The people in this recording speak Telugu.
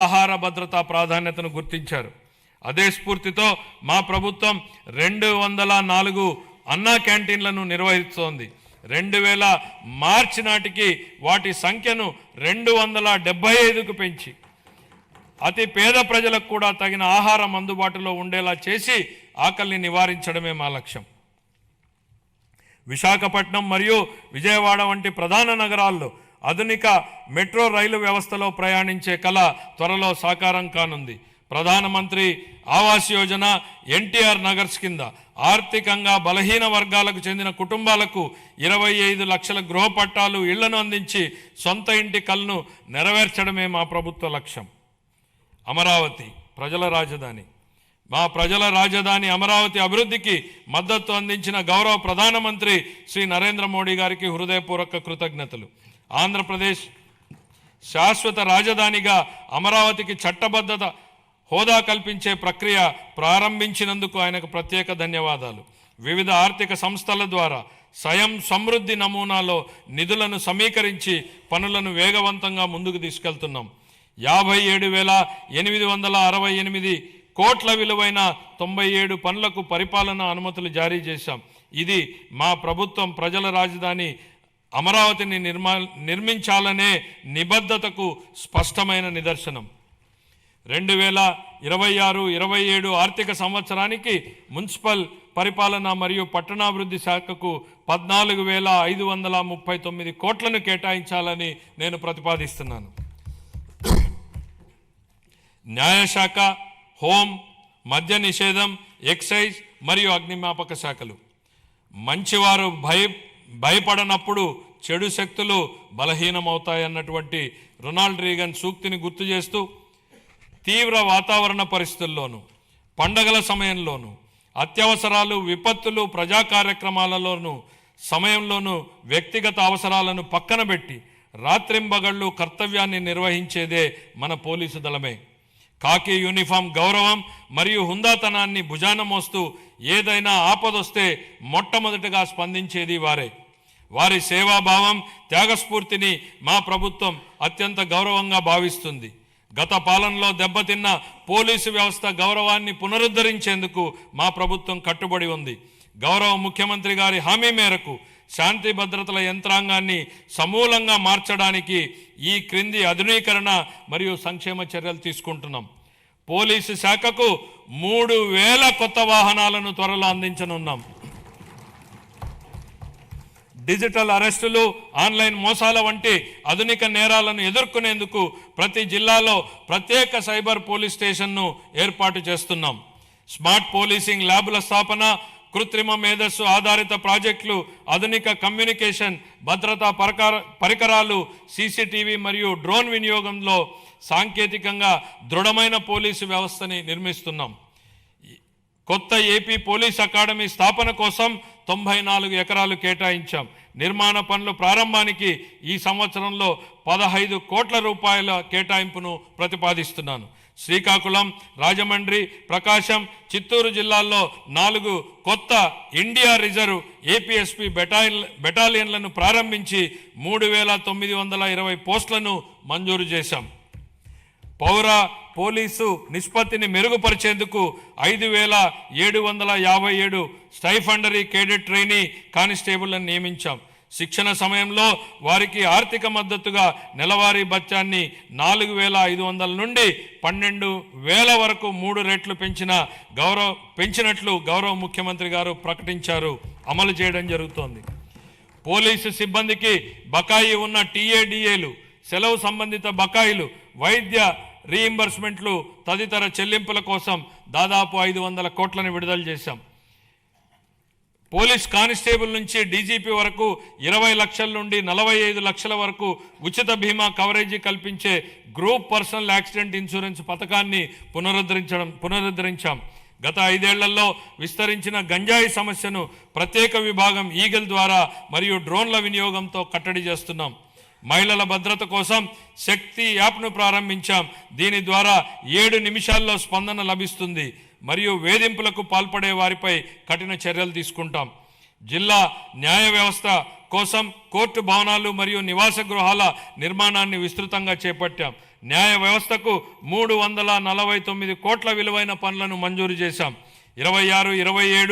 ఆహార భద్రతా ప్రాధాన్యతను గుర్తించారు. అదే స్ఫూర్తితో మా ప్రభుత్వం రెండు వందల నాలుగు అన్నా క్యాంటీన్లను నిర్వహిస్తోంది. రెండు వేల మార్చి నాటికి వాటి సంఖ్యను రెండు వందల డెబ్బై ఐదుకు పెంచి అతి పేద ప్రజలకు కూడా తగిన ఆహారం అందుబాటులో ఉండేలా చేసి ఆకలిని నివారించడమే మా లక్ష్యం. విశాఖపట్నం మరియు విజయవాడ వంటి ప్రధాన నగరాల్లో ఆధునిక మెట్రో రైలు వ్యవస్థలో ప్రయాణించే కళ త్వరలో సాకారం కానుంది. ప్రధానమంత్రి ఆవాస్ యోజన ఎన్టీఆర్ నగర్స్ కింద ఆర్థికంగా బలహీన వర్గాలకు చెందిన కుటుంబాలకు ఇరవై ఐదు లక్షల గృహ పట్టాలు ఇళ్ళను అందించి సొంత ఇంటి కలను నెరవేర్చడమే మా ప్రభుత్వ లక్ష్యం. అమరావతి ప్రజల రాజధాని. మా ప్రజల రాజధాని అమరావతి అభివృద్ధికి మద్దతు అందించిన గౌరవ ప్రధానమంత్రి శ్రీ నరేంద్ర మోడీ గారికి హృదయపూర్వక కృతజ్ఞతలు. ఆంధ్రప్రదేశ్ శాశ్వత రాజధానిగా అమరావతికి చట్టబద్ధత హోదా కల్పించే ప్రక్రియ ప్రారంభించినందుకు ఆయనకు ప్రత్యేక ధన్యవాదాలు. వివిధ ఆర్థిక సంస్థల ద్వారా స్వయం సమృద్ధి నమూనాలో నిధులను సమీకరించి పనులను వేగవంతంగా ముందుకు తీసుకెళ్తున్నాం. యాభై ఏడు వేల ఎనిమిది వందల అరవై ఎనిమిది కోట్ల విలువైన తొంభై ఏడు పనులకు పరిపాలన అనుమతులు జారీ చేశాం. ఇది మా ప్రభుత్వం ప్రజల రాజధాని అమరావతిని నిర్మా నిర్మించాలనే నిబద్ధతకు స్పష్టమైన నిదర్శనం. రెండు వేల ఇరవై ఆరు ఇరవై ఏడు ఆర్థిక సంవత్సరానికి మున్సిపల్ పరిపాలన మరియు పట్టణాభివృద్ధి శాఖకు పద్నాలుగు వేల ఐదు వందల ముప్పై తొమ్మిది కోట్లను కేటాయించాలని నేను ప్రతిపాదిస్తున్నాను. న్యాయశాఖ హోం మద్య నిషేధం ఎక్సైజ్ మరియు అగ్నిమాపక శాఖలు. మంచివారు భయ భయపడనప్పుడు చెడు శక్తులు బలహీనమవుతాయన్నటువంటి రొనాల్డ్ రీగన్ సూక్తిని గుర్తు చేస్తూ తీవ్ర వాతావరణ పరిస్థితుల్లోనూ పండగల సమయంలోనూ అత్యవసరాలు విపత్తులు ప్రజా కార్యక్రమాలలోనూ సమయంలోనూ వ్యక్తిగత అవసరాలను పక్కన పెట్టి రాత్రింబగళ్ళు కర్తవ్యాన్ని నిర్వహించేదే మన పోలీసు దళమే. కాకి యూనిఫామ్ గౌరవం మరియు హుందాతనాన్ని భుజాన మోస్తూ ఏదైనా ఆపదొస్తే మొట్టమొదటగా స్పందించేది వారే. వారి సేవాభావం త్యాగస్ఫూర్తిని మా ప్రభుత్వం అత్యంత గౌరవంగా భావిస్తుంది. గత పాలనలో దెబ్బతిన్న పోలీసు వ్యవస్థ గౌరవాన్ని పునరుద్ధరించేందుకు మా ప్రభుత్వం కట్టుబడి ఉంది. గౌరవ ముఖ్యమంత్రి గారి హామీ మేరకు శాంతి భద్రతల యంత్రాంగాన్ని సమూలంగా మార్చడానికి ఈ క్రింది ఆధునీకరణ మరియు సంక్షేమ చర్యలు తీసుకుంటున్నాం. పోలీసు శాఖకు మూడు వేల కొత్త వాహనాలను త్వరలో అందించనున్నాం. డిజిటల్ అరెస్టులు ఆన్లైన్ మోసాల వంటి ఆధునిక నేరాలను ఎదుర్కొనేందుకు ప్రతి జిల్లాలో ప్రత్యేక సైబర్ పోలీస్ స్టేషన్ను ఏర్పాటు చేస్తున్నాం. స్మార్ట్ పోలీసింగ్ ల్యాబుల స్థాపన కృత్రిమ మేధస్సు ఆధారిత ప్రాజెక్టులు ఆధునిక కమ్యూనికేషన్ భద్రతా పరికర పరికరాలు సీసీటీవీ మరియు డ్రోన్ వినియోగంలో సాంకేతికంగా దృఢమైన పోలీసు వ్యవస్థని నిర్మిస్తున్నాం. కొత్త ఏపీ పోలీస్ అకాడమీ స్థాపన కోసం తొంభై నాలుగు ఎకరాలు కేటాయించాం. నిర్మాణ పనులు ప్రారంభానికి ఈ సంవత్సరంలో పదహైదు కోట్ల రూపాయల కేటాయింపును ప్రతిపాదిస్తున్నాను. శ్రీకాకుళం రాజమండ్రి ప్రకాశం చిత్తూరు జిల్లాల్లో నాలుగు కొత్త ఇండియా రిజర్వ్ ఏపీఎస్పీ బెటాలియన్ బెటాలియన్లను ప్రారంభించి మూడు వేల తొమ్మిది వందల ఇరవై పోస్టులను మంజూరు చేశాం. పౌర పోలీసు నిష్పత్తిని మెరుగుపరిచేందుకు ఐదు వేల ఏడు వందల యాభై ఏడు స్టైఫండరీ కేడెట్ ట్రైనీ కానిస్టేబుల్ని నియమించాం. శిక్షణ సమయంలో వారికి ఆర్థిక మద్దతుగా నెలవారీ బత్యాన్ని నాలుగు వేల ఐదు వందల నుండి పన్నెండు వేల వరకు మూడు రెట్లు పెంచిన గౌరవ పెంచినట్లు గౌరవ ముఖ్యమంత్రి గారు ప్రకటించారు. అమలు చేయడం జరుగుతోంది. పోలీసు సిబ్బందికి బకాయి ఉన్న టీఏడిఏలు సెలవు సంబంధిత బకాయిలు వైద్య రీఇంబర్స్మెంట్లు తదితర చెల్లింపుల కోసం దాదాపు ఐదు వందల కోట్లను విడుదల చేశాం. పోలీస్ కానిస్టేబుల్ నుంచి డీజీపీ వరకు ఇరవై లక్షల నుండి నలభై ఐదు లక్షల వరకు ఉచిత బీమా కవరేజీ కల్పించే గ్రూప్ పర్సనల్ యాక్సిడెంట్ ఇన్సూరెన్స్ పథకాన్ని పునరుద్ధరించడం పునరుద్ధరించాం. గత ఐదేళ్ళలో విస్తరించిన గంజాయి సమస్యను ప్రత్యేక విభాగం ఈగల్ ద్వారా మరియు డ్రోన్ల వినియోగంతో కట్టడి చేస్తున్నాం. మహిళల భద్రత కోసం శక్తి యాప్ను ప్రారంభించాం. దీని ద్వారా ఏడు నిమిషాల్లో స్పందన లభిస్తుంది. మరియు వేధింపులకు పాల్పడే వారిపై కఠిన చర్యలు తీసుకుంటాం. జిల్లా న్యాయ వ్యవస్థ కోసం కోర్టు భవనాలు మరియు నివాస గృహాల నిర్మాణాన్ని విస్తృతంగా చేపట్టాం. న్యాయ వ్యవస్థకు మూడు వందల నలభై తొమ్మిది కోట్ల విలువైన పనులను మంజూరు చేశాం. ఇరవై ఆరు ఇరవై ఏడు